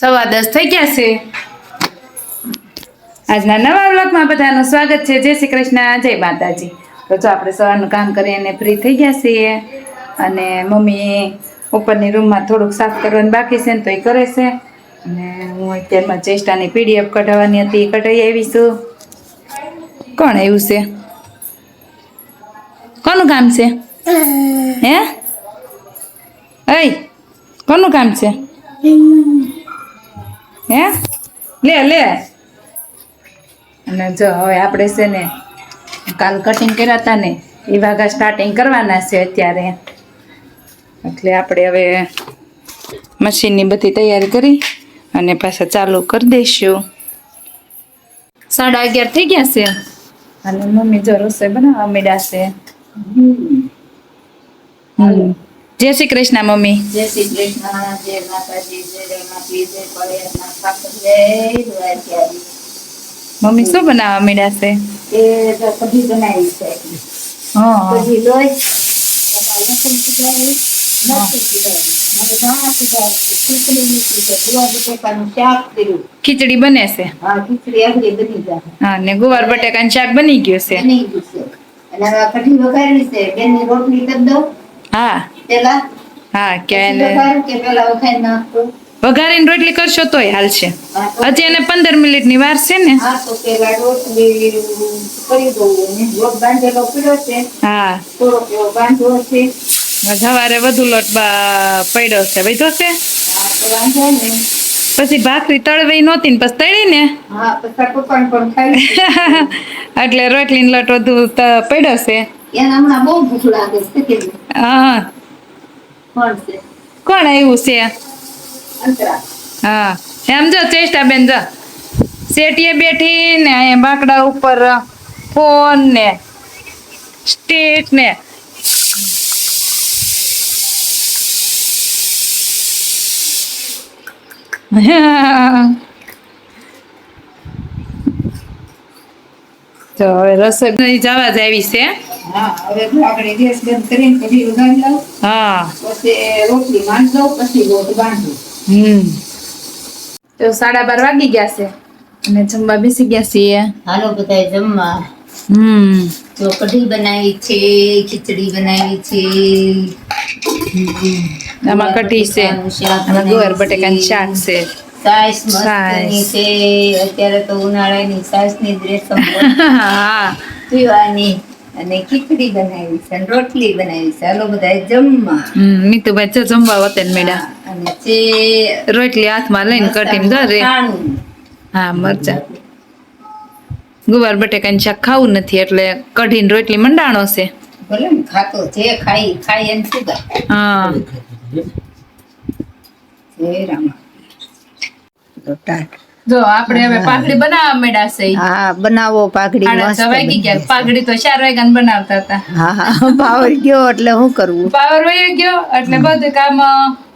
સવા દસ થઈ ગયા છે. આજના નવા વ્લોગમાં બધાનું સ્વાગત છે. જય શ્રી કૃષ્ણ, જય માતાજી. તો જો આપણે સવારનું કામ કરીને ફ્રી થઈ ગયા છીએ અને મમ્મી ઉપરની રૂમમાં થોડુંક સાફ કરવાનું બાકી છે ને તો એ કરે છે. અને હું અત્યારમાં ચેષ્ટાની પીડીએફ કઢાવવાની હતી, એ કઢાઈ આવી છું. કોણ એવું છે? કોનું કામ છે? હે? અય કોનું કામ છે? હે? લે લે. અને જો હવે આપણે છે ને કાલ કટિંગ કર્યા હતા ને એ વાગા સ્ટાર્ટિંગ કરવાના છે અત્યારે. એટલે આપણે હવે મશીનની બધી તૈયારી કરી અને પાછા ચાલુ કરી દઈશું. સાડા અગિયાર થઈ ગયા છે. અને મમ્મી જો રસોઈ બનાવવા માંડ્યા છે. હમ. જય શ્રી કૃષ્ણ મમ્મી. જય શ્રી કૃષ્ણ જય માતાજી જય રમાપી જય ઠાકોર જય મમ્મી શું બનાવવા માંડ્યા છે? એ તો કઢી બનાવી છે. હા. કઢી લોય ખીચડી છે. ગુવાર બને છે? બની જાય. હા ને ગુવાર શાક બની ગયું છે? અને હા. પેલા? હા કે પછી એને વઘારું કે પેલા વઘારી નાખું? વઘારીને રોટલી કરશો તોય હાલશે હજી એને પંદર મિનિટની વાર છે ને. હા સવારે વધુ લોટ પડ્યો છે. વધ્યો છે? પછી ભાખરી તળવી નહોતી ને પછી તળી ને? એટલે રોટલી લોટ વધુ પડ્યો છે. હા. કોણ આવ્યું છે? હા. એમ જો ચેષ્ટા બેન જો. શેટીએ બેઠી ને બાકડા ઉપર ફોન ને સ્ટેટ ને તો હવે રસોઈ જવા જ આવી છે. હા હવે જો આપણે ગેસ બંધ કરીને કઢી ઉગાડી લઉં. હા. પછી રોટલી માંડ દઉં પછી લોટ બાંધું. હમ. તો સાડા બાર વાગી ગયા છે. અને જમવા બેસી ગયા છીએ. હાલો બધા જમવા. હમ. તો કઢી બનાવી છે ખીચડી બનાવી છે. આમાં કઢી છે. બટેકાનું છે. શાક છે. સાસ મસ્તની છે. અત્યારે તો ઉનાળાની સાસની હા. પીવાની. અને ખીચડી બનાવી છે અને રોટલી બનાવી છે. હાલો બધા જમવા. નીતુભાઈ જો જમવા વતન મેડા અને જે રોટલી હાથમાં લઈને કટીને ખાણું. હા મરચા. ગુવાર બટેકાની શાક ખાવું નથી એટલે કઢીને રોટલી મંડાણો છે. ભલે ને ખાતો જે ખાઈ ખાઈ એમ શું હા. જય રામ. જો આપણે હવે પાઘડી બનાવવા મળ્યા છે. હા બનાવો પાઘડી મસ્ત વાગી ગયા પાઘડી તો ચાર વાગ્યાને બનાવતા હતા. હા પાવર ગયો એટલે શું કરવું? પાવર વયો ગયો એટલે બધું કામ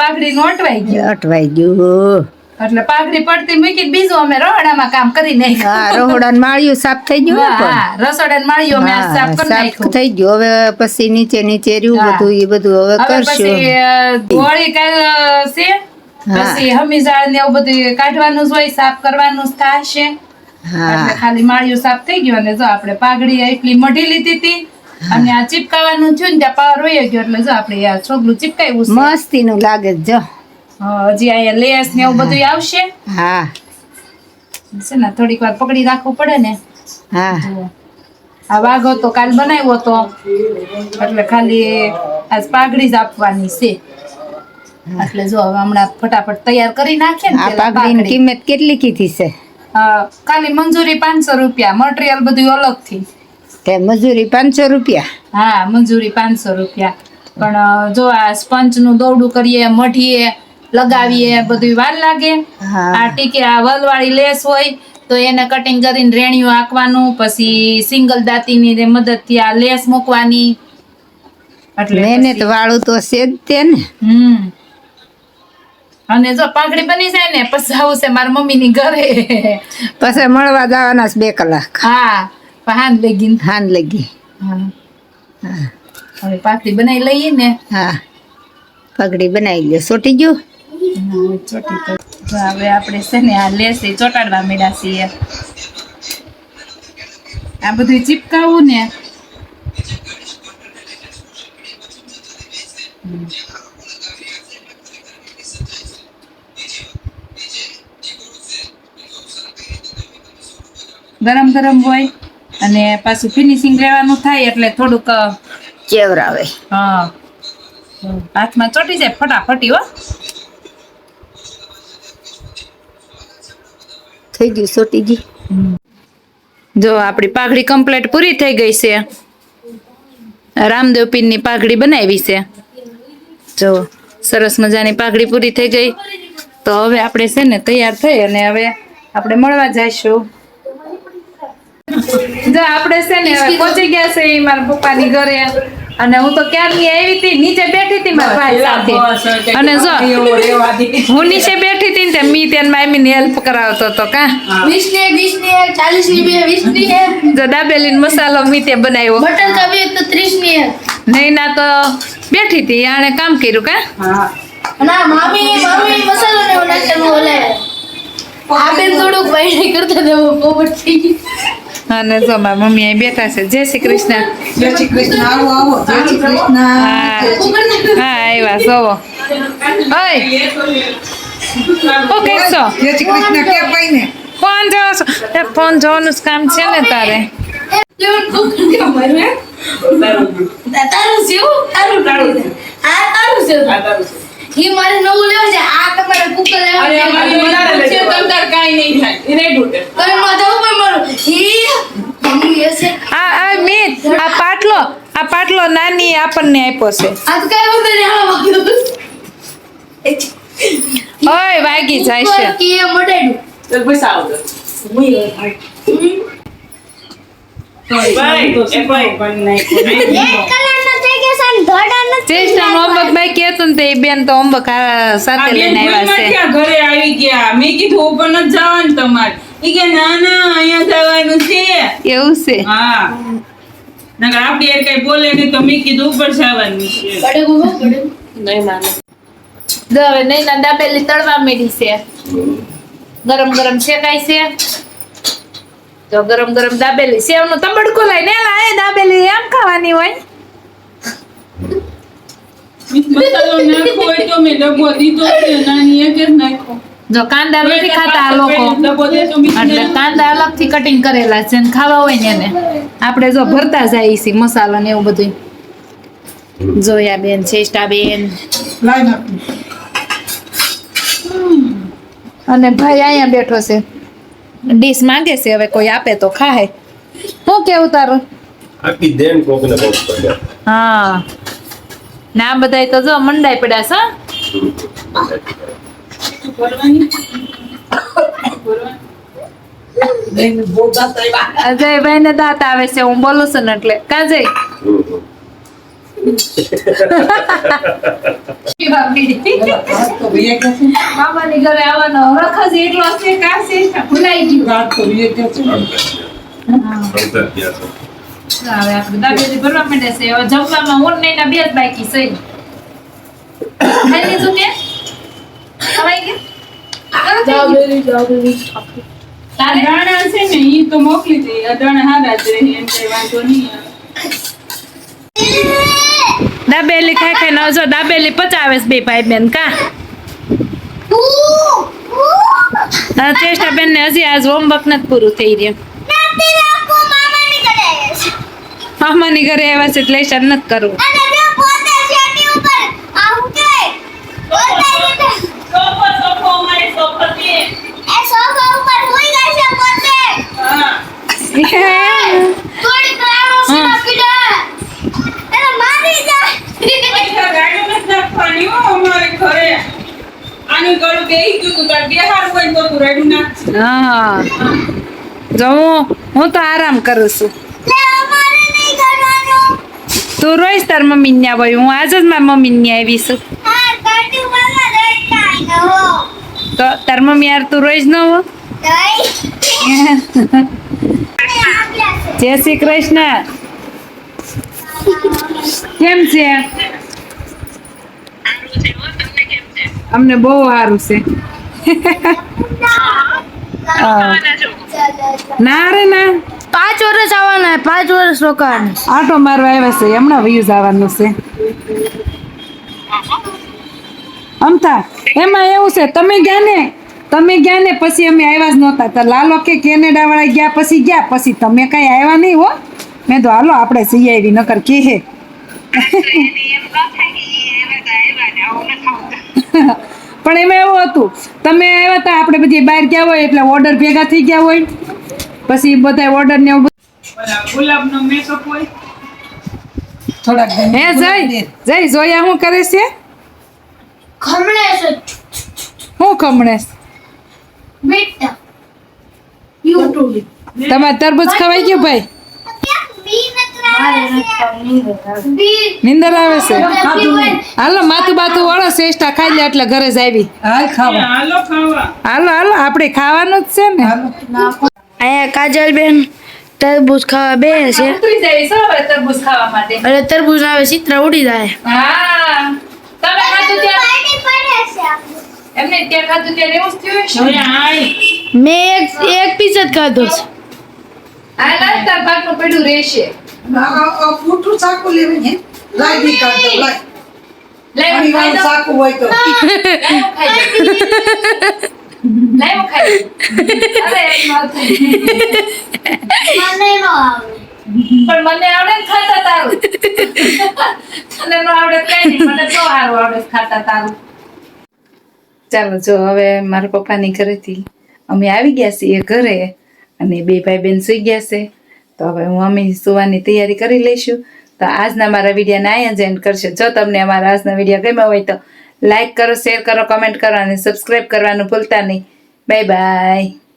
પાઘડી નું અટવાઈ ગયું. અટવાઈ ગયું એટલે પાઘડી પડતી મૂકી બીજું અમે રોહડામાં કામ કરી નાખ્યું. હા રોહડા માળિયું સાફ થઈ ગયું હા રસોડા માળીઓ અમે સાફ કરી નાખ્યું. થઈ ગયું. હવે પછી નીચે નીચે રહ્યું બધું એ બધું હવે કરશું. હોળી કાલ છે. પછી હમીઝાળ ને એવું બધું કાઢવાનું જ હોય સાફ કરવાનું જ થશે. એટલે ખાલી માળીઓ સાફ થઈ ગયું અને જો આપણે પાઘડી એટલી મઢી લીધી હતી અને આ ચીપકાવાનું થયું ને ત્યાં પાવર વયો ગયો એટલે જો આપણે આ છોકલું ચીપકાવ્યું મસ્તી નું લાગે જો. હજી અહીંયા લેસ ને એવું બધું આવશે. હા. છે ને થોડીક વાર પકડી રાખવું પડે ને. હા. આ વાઘો તો કાલ બનાવ્યો તો એટલે ખાલી આજ પાઘડી જ આપવાની છે. એટલે જો હવે હમણાં ફટાફટ તૈયાર કરી નાખીએ ને આ પેલા પાઘડીની પાઘડી. કિંમત કેટલી કીધી છે? ખાલી મંજૂરી પાંચસો રૂપિયા મટીરિયલ બધું અલગથી તે મજૂરી પાંચસો રૂપિયા? હા મંજૂરી પાંચસો રૂપિયા. પણ અ, જો આ સ્પંચનું દોરડું કરીએ મઢીએ લગાવીએ બધું વાર લાગે. હા. આ ટીકે આ વલવાળી લેસ હોય તો એને કટિંગ કરીને રેણિયું આંકવાનું પછી સિંગલ દાંતીની મદદથી આ લેસ મૂકવાની. એટલે મહેનત વાળું તો છે જ તે ને. હમ. અને જો પાઘડી બની જાય ને પછી આવું છે મારા મમ્મી ની ઘરે. પછી મળવા જવાના છે બે કલાક. હા હાન લગીન હાન લગી. હવે પાઘડી બનાવી લઈએ ને. હા. પાઘડી બનાવી લ્યો. સોટી ગયું? હા, ચોટી ગયો તો હવે આપણે છે ને આ લેસી ચોટાડવા માંડ્યા છીએ. આ બધું ચીપકાવું ને ગરમ ગરમ હોય અને પાછું ફિનિશિંગ લેવાનું થાય એટલે થોડુંક ચેવરાવે. હા. હાથમાં ચોટી જાય ફટાફટી હો. થઈ ગયું ચોટી ગઈ. જો આપણી પાઘડી કમ્પ્લીટ પૂરી થઈ ગઈ છે. રામદેવ પીરની પાઘડી બનાવી છે. જો. સરસ મજાની પાઘડી પૂરી થઈ ગઈ. તો હવે આપણે છે ને તૈયાર થઈ અને હવે આપણે મળવા જઈશું. જો આપણે છે ને પહોંચી ગયા છે મારા પપ્પાની ઘરે. અને હું તો ક્યારની આવી હતી? નીચે બેઠી હતી મારા ભાઈ સાથે. અને જો હું નીચે બેઠી હતી ને મી તેન મામી ને હેલ્પ કરાવતો હતો કા? વિસને વિસને 40 ની વિસની જો દાબેલી મસાલો મી તે બનાવ્યો. બટર કાવી તો 30 ની નહીં ના તો બેઠી હતી આણે કામ કર્યું કા? હા. ના મામી મામી મસાલો ને ઓલા કે બોલે આ બેન થોડુંક વૈરી કરતા દેવો કોબટ થઈ ગઈ અને જો મારા મમ્મી અહીં બેઠા છે. જય શ્રી કૃષ્ણ. જય શ્રી કૃષ્ણ. આવો આવો જય શ્રી કૃષ્ણ. હા હા આવ્યા સોવો ઓય. હું કહેશો જય શ્રી કૃષ્ણ. કે ભાઈ ફોન જોવો છો? એ ફોન જોવાનું જ કામ છે ને તારે. તારું સેવ તારું તારું આ તારું સેવ એ મારે નવું લેવું છે. આ તમારે કુકર લેવું છે. તમે નાની આપણને આપ્યો છે. ઓય વાગી જાય છે કે એ મડાડ્યું એક કલર નો થઈ ગયો છે ને ધોડા નો ચેષ્ટા હોમવર્ક બાઈ કહેતું ને તે બેન તો હોમવર્ક સાથે લઈને આવ્યા છે. ઘરે આવી ગયા? મેં કીધું ઉપર નથી જવાનું તમારે. કે ના ના અહીંયા જવાનું છે. એવું છે. હા. નકર આપડી યાર કઈ બોલે નહીં તો મી કીધું ઉપર જવાનું છે. પડે ગો બડે જો હવે નૈના દાબેલી તળવા મેડી છે. ગરમ ગરમ શેકાય છે. તો ગરમ ગરમ દાબેલી સેવ સેવનું તબડકું લઈને લા એ દાબેલી એમ ખાવાની હોય. મસાલો નાખો હોય તો મેં ડબો દીધો છે નાની એક જ નાખો. જો કાંદા નથી ખાતા આ લોકો. એટલે કાંદા અલગથી કટિંગ કરેલા છે ને ખાવા હોય ને એને. આપણે જો ભરતા જાય છે મસાલા ને એવું બધું જોયા બેન ચેષ્ટા બેન. અને ભાઈ અહીંયા બેઠો છે. ડીશ માંગે છે હવે કોઈ આપે તો ખાય. હું કેવું તારું? આપી દે ને કોકને કોક હા. ને આ બધા તો જો મંડાઈ પડ્યા છે અજયભાઈ ને દાંત આવે છે હું બોલું છું ને એટલે. કાજય રાત તો ભૈયા કે છે મામાની ઘરે આવવાનો હરખ જ એટલો છે કા ભૂલાઈ ગયું. રાત તો ભૈયા કે છે અંતર ત્યાં છે હવે આપણે દાબેલી ભરવા માંડે છે. હવે જમવામાં હું નહીં બે જ બાકી છે. ખાઈ લીધું કે? ખવાઈ ગયું? દાબેલી દાબેલી તારે દાણા છે ને ઈ તો મોકલી દે. આ હારા જ રહે એમ કઈ વાંધો નહીં દાબેલી ખાઈ ખાઈ ને દાબેલી પચાવે બે ભાઈ બેન કા? આ ચેષ્ટા બેન ને હજી આજ હોમવર્ક નથી પૂરું થઈ રહ્યું. મામાની ઘરે આવ્યા છે એટલે લેશન નથી કરવું સોફો સોફો અમારે સોફો છે હા પૈસા ગાડી નથી નાખવાની હો તું આરામ કરું છું. તું રોઈશ તાર મમ્મી ને હોય હું આજ જ મારા મમ્મી ને આવી છું. તો તાર મમ્મી યાર તું રોઈશ ન હો. જય શ્રી કૃષ્ણ. કેમ છે? અમને બહુ સારું છે. ના રે ના. પાંચ વર્ષ આવવાના પાંચ વર્ષ રોકાવાના આટો મારવા આવ્યા છે હમણાં વ્યૂઝ આવવાનું છે. અમથા એમાં એવું છે તમે ગયા ને? તમે ગયા ને પછી અમે આવ્યા જ નહોતા. તો લાલો કે કેનેડા વાળા ગયા પછી ગયા. પછી તમે કઈ આવ્યા નહીં હો. મેં તો હાલો આપણે સીઆઈવી નકર કે હે. પણ એમાં એવું હતું તમે આવ્યા હતા આપણે બધી બહાર ગયા હોય એટલે ઓર્ડર ભેગા થઈ ગયા હોય. પછી બધા ઓર્ડર ને એવું બધું ગુલાબનો મેકઅપ હોય થોડાક હે જય. જય જોયા શું કરે છે? ખમણે છે. હું ખમણેશ બેટા. યુટ્યુબ તમારે તરબૂચ ખવાઈ ગયું ભાઈ? નિંદર આવે છે? હાલો માથું બાથું વાળો શ્રેષ્ઠા ખાઈ લે એટલે ઘરે જ આવી. હાલો હાલો હાલો આપણે ખાવાનું જ છે ને. અહીંયા કાજલબેન તરબૂચ ખાવા બે છે. તરબૂચ ખાવા માટે? અને તરબૂચ આવે ચિત્ર ઉડી જાય. હા. તમે ખાધું ત્યાં? એમને ત્યાં ખાધું ત્યાં એવું જ થયું હવે આય. મે એક એક પીસ જ ખાધો છે. આ લાલ પાકનું પડ્યું રહેશે. ફૂટું ચાકુ લેવું ને લાઈ દી કાઢો લાઈ ચાકુ હોય તો. ખાઈ અરે. પણ મને આવડે ને ખાતા તારું. તને નો આવડે કઈ મને તો સારું આવડે ખાતા તારું. ચાલો, જો હવે મારા પપ્પાની ઘરેથી અમે આવી ગયા છીએ ઘરે અને બે ભાઈ બહેન સુઈ ગયા છે, તો હવે હું અમે સુવાની તૈયારી કરી લઈશું. તો આજના મારા વિડીયોને અહીંયા જ કરશે. જો તમને અમારા આજના વીડિયો ગમ્યો હોય તો લાઈક કરો શેર કરો કમેન્ટ કરો અને સબસ્ક્રાઈબ કરવાનું ભૂલતા નહીં. Bye bye